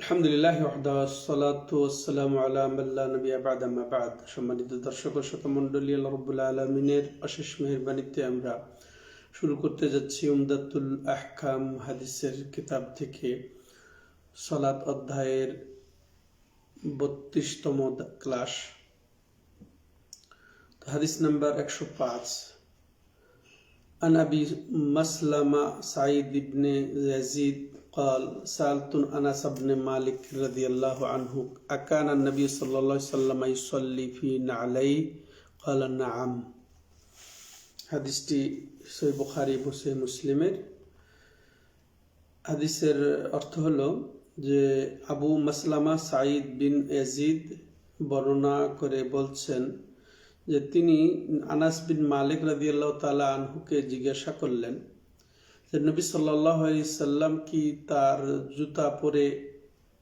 আলহামদুলিল্লাহ সালাতাম আলা মাল্লা নবী আবাদ আম্মা বাদ সম্মানিত দর্শক ও শত মন্ডলী আল্লাহ রব্বুল্লাহ আলমিনের অশেষ মেহরবানিতে আমরা শুরু করতে যাচ্ছি উমদাতুল আহকাম হাদিসের কিতাব থেকে সলাত অধ্যায়ের বত্রিশতম ক্লাস হাদিস নাম্বার একশো পাঁচ عن أبي مسلمة سعيد بن يزيد قال سألت أنس بن مالك رضي الله عنه أكان النبي صلى الله عليه وسلم يصلي في نعلي قال نعم হাদিসটি সই বুখারি বসে মুসলিমের হাদিসের অর্থ হলো যে আবু মাসলামা সাঈদ বিন ইয়াজিদ বর্ণনা করে বলছেন যে তিনি আনাস বিন মালিক রাজি আল্লাহ তালা আনহুকে জিজ্ঞাসা করলেন যে নবী সাল্লাহ সাল্লাম কি তার জুতা পরে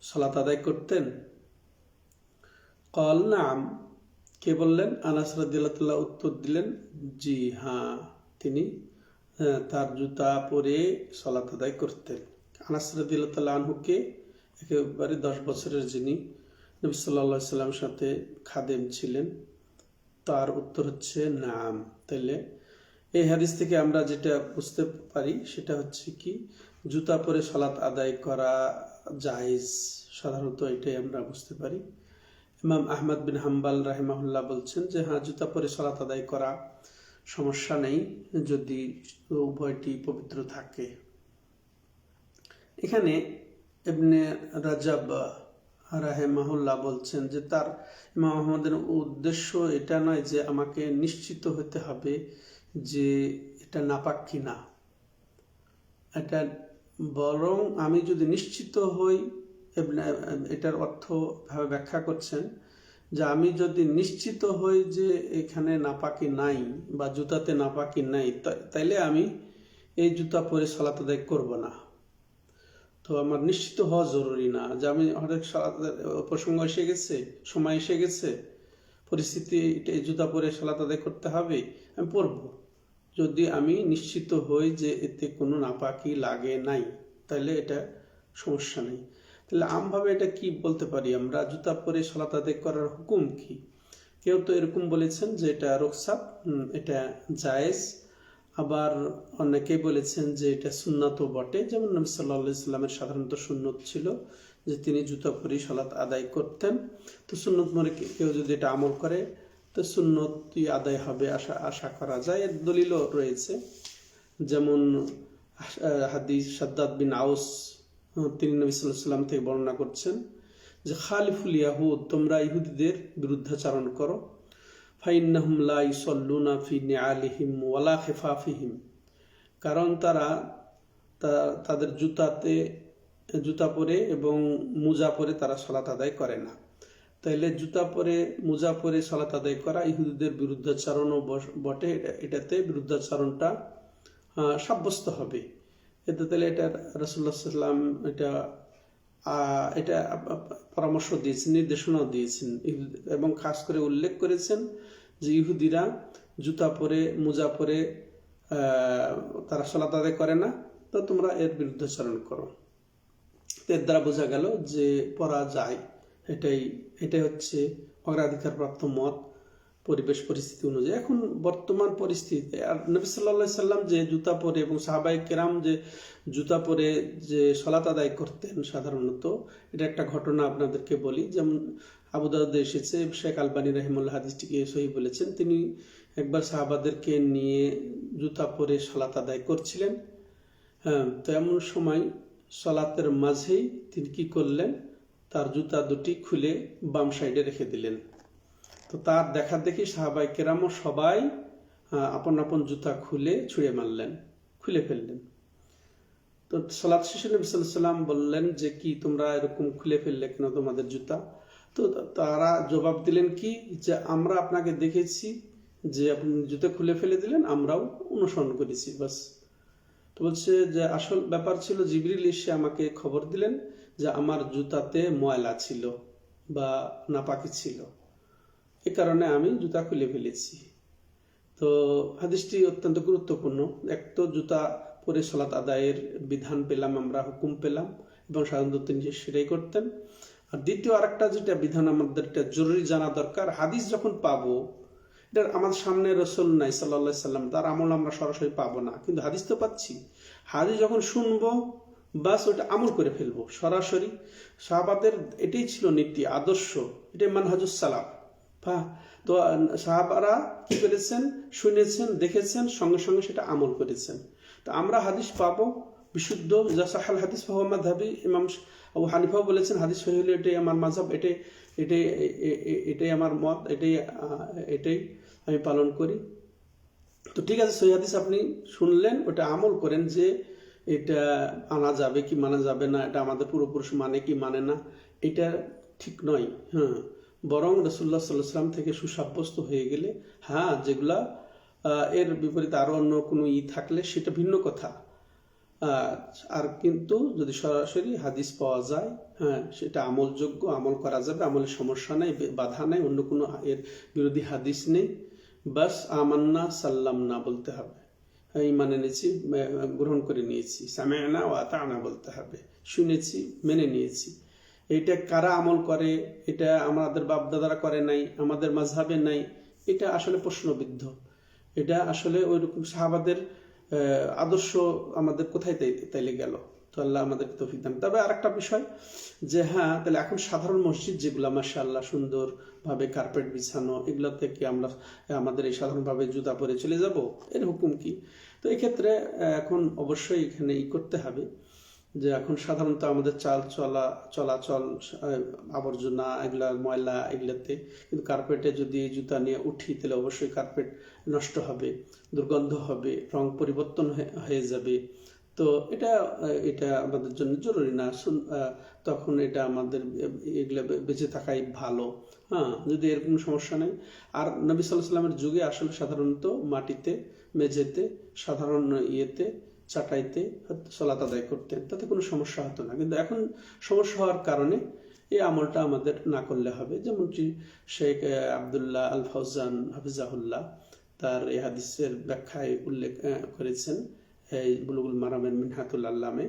সলাত আদায় করতেন? কল নাম। কে বললেন? আনাস রাদিল্লাহ উত্তর দিলেন, জি হ্যাঁ তিনি তার জুতা পরে সলাত আদায় করতেন। আনাস রাদিল্লাহ আনহুকে একেবারে দশ বছরের যিনি নবী সাল্লাহ সাল্লামের সাথে খাদেম ছিলেন, তার উত্তর হচ্ছে, নাম। তাইলে এই হাদিস থেকে আমরা যেটা বুঝতে পারি সেটা হচ্ছে কি, জুতা পরে সালাত আদায় করা জায়েজ, সাধারণত এটাই আমরা বুঝতে পারি। ইমাম আহমদ বিন হাম্বাল রাহিমাহুল্লাহ বলছেন যে হ্যাঁ জুতা পরে সালাত আদায় করা সমস্যা নেই যদি উভয়টি পবিত্র থাকে। এখানে এমনি রাজাব রাহেমাহুল্লাহ বলছেন যে, তার ইমাম আহমদের উদ্দেশ্য এটা নয় যে, আমাকে নিশ্চিত হতে হবে যে এটা নাপাক কিনা। এটা বরং আমি যদি নিশ্চিত হই এটার অর্থ ভাবে ব্যাখ্যা করছেন যে আমি যদি নিশ্চিত হই যে এখানে নাপাকি নাই বা জুতাতে নাপাকি নাই তাইলে আমি এই জুতা পরে সলাত আদায় করব না। তো আমার নিশ্চিত হওয়া জরুরি না। যে আমি হঠাৎ প্রসঙ্গ এসে গেছে, সময় এসে গেছে, পরিস্থিতি, এই জুতা পরে সালাত আদায় করতে হবে, আমি পরব। যদি আমি নিশ্চিত হই যে এতে কোনো নাপাকি লাগে নাই, তাহলে এটা সমস্যা নেই। তাহলে আমভাবে এটা কি বলতে পারি আমরা? জুতা পরে সালাত আদায় করার হুকুম কি? কেউ তো এরকম বলেছেন যে এটা রোকসাপ এটা জায়েজ। আবার অনেকেই বলেছেন যে এটা সুন্নাতও বটে। যেমন নবী সাল্লাহ ইসলামের সাধারণত সুন্নত ছিল যে তিনি জুতা পরি সলাৎ আদায় করতেন। তো সুন্নত মনে কেউ যদি এটা আমল করে তো সুন্নতি আদায় হবে, আশা আশা করা যায়। এর দলিলও রয়েছে, যেমন হাদিস সাদ্দাদ বিন আউস তিনি নবী সাল্লাম থেকে বর্ণনা করছেন যে, খালিফুল ইয়াহুদ, তোমরা ইহুদিদের বিরুদ্ধাচারণ করো। ফাইন্নাহুম লা ইসল্লুনা ফি নিআলিহিম ওয়ালা খিফাফিহিম। কারণ তারা তাদের জুতাতে, জুতা পরে এবং মোজা পরে তারা সলাত আদায় করে না। তাইলে জুতা পরে, মোজা পরে সলাত আদায় করা ইহুদিদের বিরুদ্ধাচারণও বটে। এটাতে বিরুদ্ধাচারণটা সাব্যস্ত হবে। এতে তাহলে এটা রসুল্লাহ সাল্লাম এটা এটা পরামর্শ দিয়েছেন, নির্দেশনাও দিয়েছেন। এবং খাস করে উল্লেখ করেছেন যে ইহুদিরা জুতা পরে, মোজা পরে তারা সলাত আদায় করে না, তো তোমরা এর বিরুদ্ধাচরণ করো। এর দ্বারা বোঝা গেল যে পরা যায় এটাই এটাই হচ্ছে অগ্রাধিকার প্রাপ্ত মত পরিবেশ পরিস্থিতি অনুযায়ী। এখন বর্তমান পরিস্থিতিতে, আর নবী সাল্লা সাল্লাম যে জুতা পরে এবং সাহাবাই কেরাম যে জুতা পরে যে সলাত আদায় করতেন সাধারণত, এটা একটা ঘটনা আপনাদেরকে বলি। যেমন আবুদাউদ এসেছে, শেখ আলবানী রহিমুল্লাহ হাদিসটিকে সহি বলেছেন, তিনি একবার সাহাবাদেরকে নিয়ে জুতা পরে সলাত আদায় করছিলেন। হ্যাঁ তো এমন সময় সলাতের মাঝেই তিনি কি করলেন? তার জুতা দুটি খুলে বাম সাইডে রেখে দিলেন। তো তার দেখা দেখি সাহাবাই কেরামও সবাই আপন আপন জুতা খুলে ছুঁড়ে মারলেন, খুলে ফেললেন। তো সালাদ শেষে নবী সাল্লাম বললেন যে, কি তোমরা এরকম খুলে ফেললে কেন তোমাদের জুতা? তো, তারা জবাব দিলেন কি যে, আমরা আপনাকে দেখেছি যে আপনি জুতা খুলে ফেলে দিলেন, আমরাও অনুসরণ করেছি, বাস। তো বলছে যে আসল ব্যাপার ছিল জিবরিল এসে আমাকে খবর দিলেন যে আমার জুতাতে ময়লা ছিল বা নাপাকি ছিল। এ কারণে আমি জুতা খুলে ফেলেছি। তো হাদিসটি অত্যন্ত গুরুত্বপূর্ণ। এক তো জুতা পরে সলাত আদায়ের বিধান পেলাম, আমরা হুকুম পেলাম এবং সাধারণত তিনি সেটাই করতেন। আর দ্বিতীয় আরেকটা যেটা বিধান আমাদের জরুরি জানা দরকার, হাদিস যখন পাবো এটা আমাদের সামনে রসুল নাই সাল্লা সাল্লাম, তার আমল আমরা সরাসরি পাবো না। কিন্তু হাদিস তো পাচ্ছি। হাদিস যখন শুনব, বাস ওটা আমল করে ফেলব, সরাসরি। সাহাবাদের এটাই ছিল নীতি, আদর্শ। এটাই মানহাজুস সালাম হ্যাঁ তো, সাহাবারা কি করেছেন? শুনেছেন, দেখেছেন, সঙ্গে সঙ্গে সেটা আমল করেছেন। তো আমরা হাদিস পাবো, বিশুদ্ধ জাসাহাল হাদিস মোহাম্মদ হাবি ইমাম আবু হানিফাও বলেছেন, হাদিস সহি হলে এটাই, আমার মাঝাব এটাই। এটাই এটাই আমার মত, এটাই এটাই আমি পালন করি। তো ঠিক আছে সহি হাদিস আপনি শুনলেন, ওটা আমল করেন যে এটা আনা যাবে কি মানা যাবে না, এটা আমাদের পূর্বপুরুষ মানে কি মানে না, এটা ঠিক নয় হ্যাঁ। বরং রসুল্লাহ সাল্লাম থেকে সুসাব্যস্ত হয়ে গেলে হ্যাঁ যেগুলা এর বিপরীতে আরও অন্য কোনো ই থাকলে সেটা ভিন্ন কথা। আর কিন্তু যদি সরাসরি হাদিস পাওয়া যায় হ্যাঁ সেটা আমলযোগ্য, আমল করা যাবে আমলের সমস্যা নেই বাধা নেই, অন্য কোনো এর বিরোধী হাদিস নেই। বাস আমান্না সাল্লাম না বলতে হবে। ইমান এনেছি গ্রহণ করে নিয়েছি। সামেনা ও আতানা বলতে হবে। শুনেছি, মেনে নিয়েছি। এটা কারা আমল করে, এটা আমাদের বাপদাদারা করে নাই, আমাদের মাঝহাবে নাই, এটা আসলে প্রশ্নবিদ্ধ। এটা আসলে ওই রকম সাহাবাদের আদর্শ আমাদের কোথায় তাইলে গেল? তো আল্লাহ আমাদের তৌফিক দান তবে আর একটা বিষয় যে হ্যাঁ তাহলে এখন সাধারণ মসজিদ যেগুলো মাসাল্লাহ সুন্দর ভাবে কার্পেট বিছানো, এগুলো থেকে আমরা, আমাদের এই সাধারণভাবে জুতা পরে চলে যাব, এর হুকুম কি? তো এক্ষেত্রে এখন অবশ্যই এখানে ই করতে হবে। যে এখন সাধারণত আমাদের চাল চলা, চলাচল আবর্জনা এগুলা, ময়লা এগুলাতে কিন্তু কার্পেটে যদি জুতা নিয়ে উঠি, তাহলে অবশ্যই কার্পেট নষ্ট হবে, দুর্গন্ধ হবে, রং পরিবর্তন হয়ে যাবে। তো এটা এটা আমাদের জন্য জরুরি না। তখন এটা আমাদের, এগুলো বেঁচে থাকাই ভালো। হ্যাঁ যদি এরকম সমস্যা নেই। আর নবী সাল্লাহ সাল্লামের যুগে আসলে সাধারণত মাটিতে, মেঝেতে, সাধারণ ইয়েতে চাটাইতে সলাত আদায় করতেন তাতে কোনো সমস্যা হতো না। কিন্তু এখন সমস্যা হওয়ার কারণে এই আমলটা আমাদের না করলে হবে। যেমনটি শেখ আবদুল্লাহ আল ফৌজান হাফিজাহুল্লাহ তার এই হাদিসের ব্যাখ্যায় উল্লেখ করেছেন, এই বুলুগুল মারামের মিনহাতুল আল্লামে।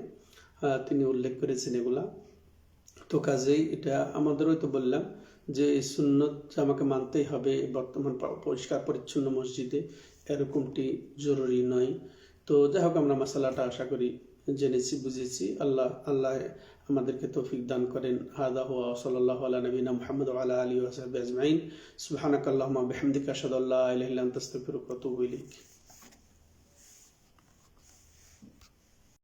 তিনি উল্লেখ করেছেন এগুলা। তো কাজেই এটা আমাদেরও তো বললাম যে এই সুন্নত আমাকে মানতেই হবে, বর্তমান পরিষ্কার পরিচ্ছন্ন মসজিদে এরকমটি জরুরি নয়। তো যাই হোক, আমরা মশালাটা আশা করি জেনেছি, বুঝেছি। আল্লাহ আল্লাহ আমাদেরকে তৌফিক দান করেন। হাদা হুয়া সাল্লাহ আল্লাহ নবীনা মোহাম্মদ আল্লাহ আলী ওয়াসাবি আজমাইন। সুহানাকাল্লাহ বেহমদিকা আশহাদু আল্লা তস্তফির ইল্লা